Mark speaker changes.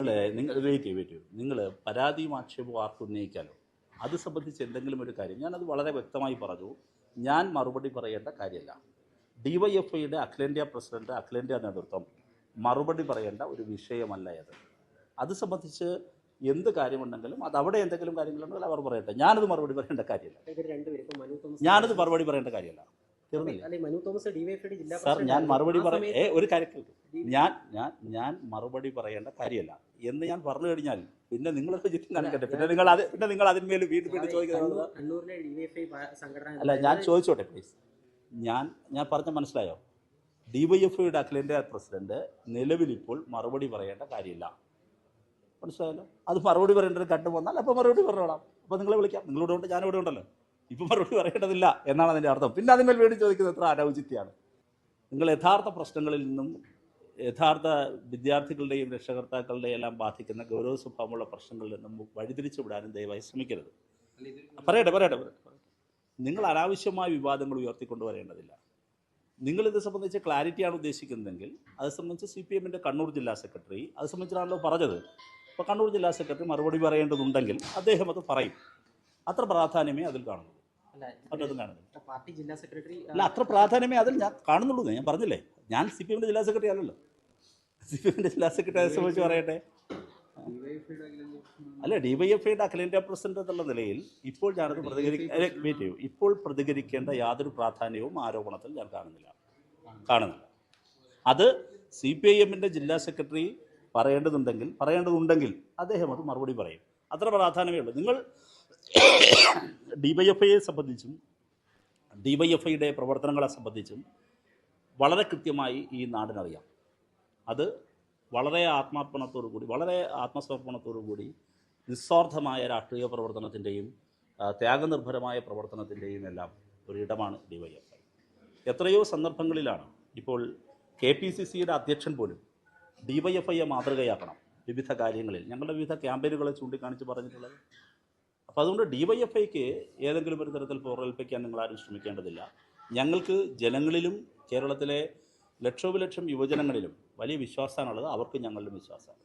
Speaker 1: നിങ്ങൾ നിങ്ങൾ വെയിറ്റ് ചെയ്യും വെയിറ്റ് ചെയ്യും നിങ്ങൾ പരാതിയും ആക്ഷേപവും ആർക്കും ഉന്നയിക്കാമല്ലോ അത് സംബന്ധിച്ച് എന്തെങ്കിലും ഒരു കാര്യം. ഞാനത് വളരെ വ്യക്തമായി പറഞ്ഞു. ഞാൻ മറുപടി പറയേണ്ട കാര്യമല്ല ഡിവൈഎഫ്ഐയുടെ അഖിലേന്ത്യാ പ്രസിഡന്റ് അഖിലേന്ത്യാ നേതൃത്വം മറുപടി പറയേണ്ട ഒരു വിഷയമല്ല അത്. അത് സംബന്ധിച്ച് എന്ത് കാര്യമുണ്ടെങ്കിലും അത് അവിടെ എന്തെങ്കിലും കാര്യങ്ങളുണ്ടെങ്കിൽ അവർ പറയട്ടെ. ഞാനത് മറുപടി പറയേണ്ട കാര്യമല്ല ഞാനത് മറുപടി പറയേണ്ട കാര്യമല്ല തീർന്നില്ല. സാർ ഞാൻ മറുപടി
Speaker 2: പറയാം
Speaker 1: പറ ഏ ഒരു കാര്യം ഞാൻ ഞാൻ ഞാൻ മറുപടി പറയേണ്ട കാര്യമല്ല. എന്ന് ഞാൻ പറഞ്ഞു കഴിഞ്ഞാൽ പിന്നെ നിങ്ങൾ നടക്കട്ടെ. പിന്നെ നിങ്ങൾ അത് പിന്നെ നിങ്ങൾ അതിന്മേൽ വീണ്ടും വീണ്ടും ചോദിക്കുന്നത് അല്ല ഞാൻ ചോദിച്ചോട്ടെ പ്ലീസ് ഞാൻ ഞാൻ പറഞ്ഞ മനസ്സിലായോ? ഡി വൈ എഫ് ഐയുടെ അഖിലേന്ത്യാ പ്രസിഡന്റ് നിലവിലിപ്പോൾ മറുപടി പറയേണ്ട കാര്യമില്ല. മനസ്സിലായല്ലോ? അത് മറുപടി പറയേണ്ട ഒരു ഘട്ടം വന്നാൽ അപ്പോൾ മറുപടി പറഞ്ഞോളാം. അപ്പോൾ നിങ്ങളെ വിളിക്കാം. നിങ്ങളിവിടെ ഉണ്ട് ഞാനിവിടെ ഉണ്ടല്ലോ. ഇപ്പോൾ മറുപടി പറയേണ്ടതില്ല എന്നാണ് അതിന്റെ അർത്ഥം. പിന്നെ അതിന്മേൽ വേണ്ടി ചോദിക്കുന്നത് എത്ര അനൗചിത്യമാണ് നിങ്ങൾ യഥാർത്ഥ പ്രശ്നങ്ങളിൽ നിന്നും യഥാർത്ഥ വിദ്യാർത്ഥികളുടെയും രക്ഷകർത്താക്കളുടെയും എല്ലാം ബാധിക്കുന്ന ഗൗരവ സ്വഭാവമുള്ള പ്രശ്നങ്ങളിൽ നിന്നും വഴിതിരിച്ചു വിടാനും ദയവായി ശ്രമിക്കരുത്. പറയട്ടെ പറയട്ടെ നിങ്ങൾ അനാവശ്യമായ വിവാദങ്ങൾ ഉയർത്തിക്കൊണ്ടു വരേണ്ടതില്ല. നിങ്ങൾ ഇത് സംബന്ധിച്ച് ക്ലാരിറ്റിയാണ് ഉദ്ദേശിക്കുന്നതെങ്കിൽ അത് സംബന്ധിച്ച് സി പി എമ്മിന്റെ കണ്ണൂർ ജില്ലാ സെക്രട്ടറി അത് സംബന്ധിച്ചാണല്ലോ പറഞ്ഞത്. അപ്പോൾ കണ്ണൂർ ജില്ലാ സെക്രട്ടറി മറുപടി പറയേണ്ടതുണ്ടെങ്കിൽ അദ്ദേഹം അത് പറയും. അത്ര പ്രാധാന്യമേ അതിൽ കാണുന്നുള്ളൂ. മറ്റൊന്നും കാണുന്നില്ല.
Speaker 2: പാർട്ടി ജില്ലാ സെക്രട്ടറി
Speaker 1: അല്ല അത്ര പ്രാധാന്യമേ അതിൽ ഞാൻ കാണുന്നുള്ളൂ ഞാൻ പറഞ്ഞില്ലേ? ഞാൻ സി പി എമ്മിന്റെ ജില്ലാ സെക്രട്ടറി അല്ലല്ലോ. സി പി എമ്മിന്റെ ജില്ലാ സെക്രട്ടറി അത് സംബന്ധിച്ച് പറയട്ടെ. അല്ല ഡി വൈ എഫ് ഐയുടെ അഖിലേന്ത്യാ പ്രസിഡന്റ് എന്നുള്ള നിലയിൽ ഇപ്പോൾ ഞാനത് പ്രതികരിക്കും ഇപ്പോൾ പ്രതികരിക്കേണ്ട യാതൊരു പ്രാധാന്യവും ആരോപണത്തിൽ ഞാൻ കാണുന്നില്ല. കാണുന്നില്ല. അത് സി പി ഐ എമ്മിന്റെ ജില്ലാ സെക്രട്ടറി പറയേണ്ടതുണ്ടെങ്കിൽ പറയേണ്ടതുണ്ടെങ്കിൽ അദ്ദേഹം അത് മറുപടി പറയും. അത്ര പ്രാധാന്യമേ ഉള്ളൂ. നിങ്ങൾ ഡി വൈ എഫ് ഐയെ സംബന്ധിച്ചും ഡി വൈ എഫ് ഐയുടെ പ്രവർത്തനങ്ങളെ സംബന്ധിച്ചും വളരെ കൃത്യമായി ഈ നാടിനറിയാം. അത് വളരെ ആത്മാർപ്പണത്തോടു കൂടി വളരെ ആത്മസമർപ്പണത്തോടു കൂടി നിസ്വാർത്ഥമായ രാഷ്ട്രീയ പ്രവർത്തനത്തിന്റെയും ത്യാഗനിർഭരമായ പ്രവർത്തനത്തിന്റെയും എല്ലാം ഒരിടമാണ് ഡിവൈഎഫ്ഐ എത്രയോ സന്ദർഭങ്ങളിലാണ് ഇപ്പോൾ കെ പി സി സിയുടെ അധ്യക്ഷൻ പോലും ഡി വൈ എഫ് ഐയെ മാതൃകയാക്കണം വിവിധ കാര്യങ്ങളിൽ. ഞങ്ങളുടെ വിവിധ ക്യാമ്പയിനുകളെ ചൂണ്ടിക്കാണിച്ച് പറഞ്ഞിട്ടുള്ളത് അപ്പോൾ അതുകൊണ്ട് ഡി വൈ എഫ് ഐക്ക് ഏതെങ്കിലും ഒരു തരത്തിൽ പോറേൽപ്പിക്കാൻ നിങ്ങൾ ആരും ശ്രമിക്കേണ്ടതില്ല. ഞങ്ങൾക്ക് ജനങ്ങളിലും കേരളത്തിലെ ലക്ഷോപലക്ഷം യുവജനങ്ങളിലും വലിയ വിശ്വാസമാണുള്ളത്. അവർക്ക് ഞങ്ങളിലും വിശ്വാസമാണ്.